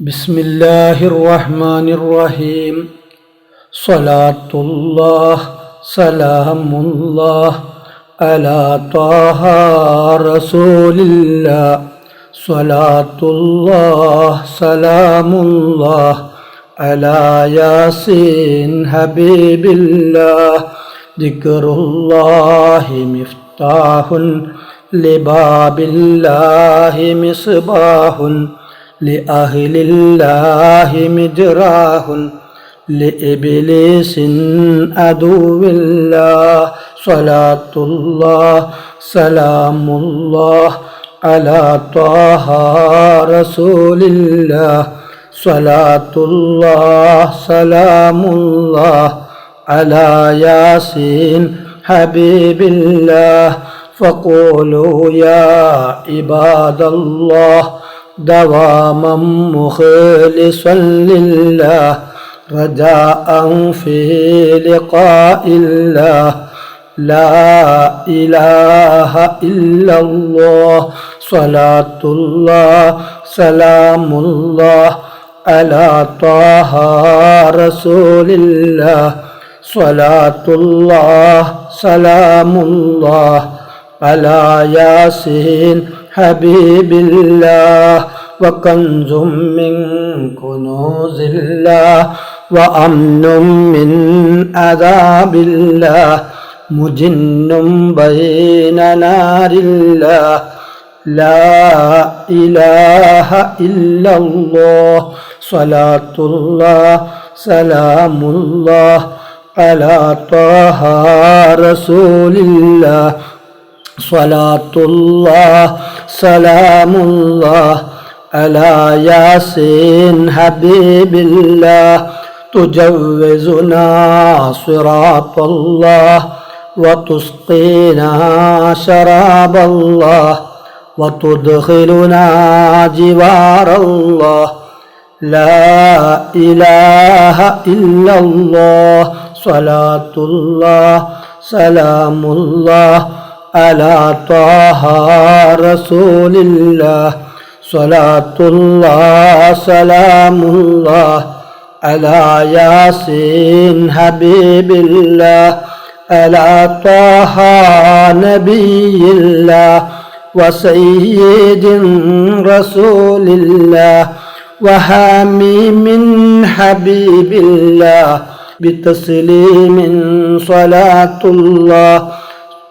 بسم الله الرحمن الرحيم صلاة الله سلام الله على طه رسول الله صلاة الله سلام الله على ياسين حبيب الله ذكر الله مفتاح لباب الله مصباح لأهل الله مجراه لإبليس عدو الله. صلاة الله سلام الله على طه رسول الله. صلاة الله سلام الله على ياسين حبيب الله. فقولوا يا عباد الله دواما مخلصا لله رجاء في لقاء الله. لا إله إلا الله صلاة الله سلام الله على طه رسول الله. صلاة الله سلام الله على ياسين حبيب الله وكنز من كنوز الله وأمن من عذاب الله مجن بين نار الله لا إله إلا الله صلاة الله سلام الله على طه رسول الله صلاة الله سلام الله على ياسين حبيب الله تجوزنا صراط الله وتسقينا شراب الله وتدخلنا جوار الله لا إله إلا الله صلاة الله سلام الله على طه رسول الله صلاة الله سلام الله على ياسين حبيب الله على طه نبي الله وسيد رسول الله وحميم حبيب الله بتسليم صلاة الله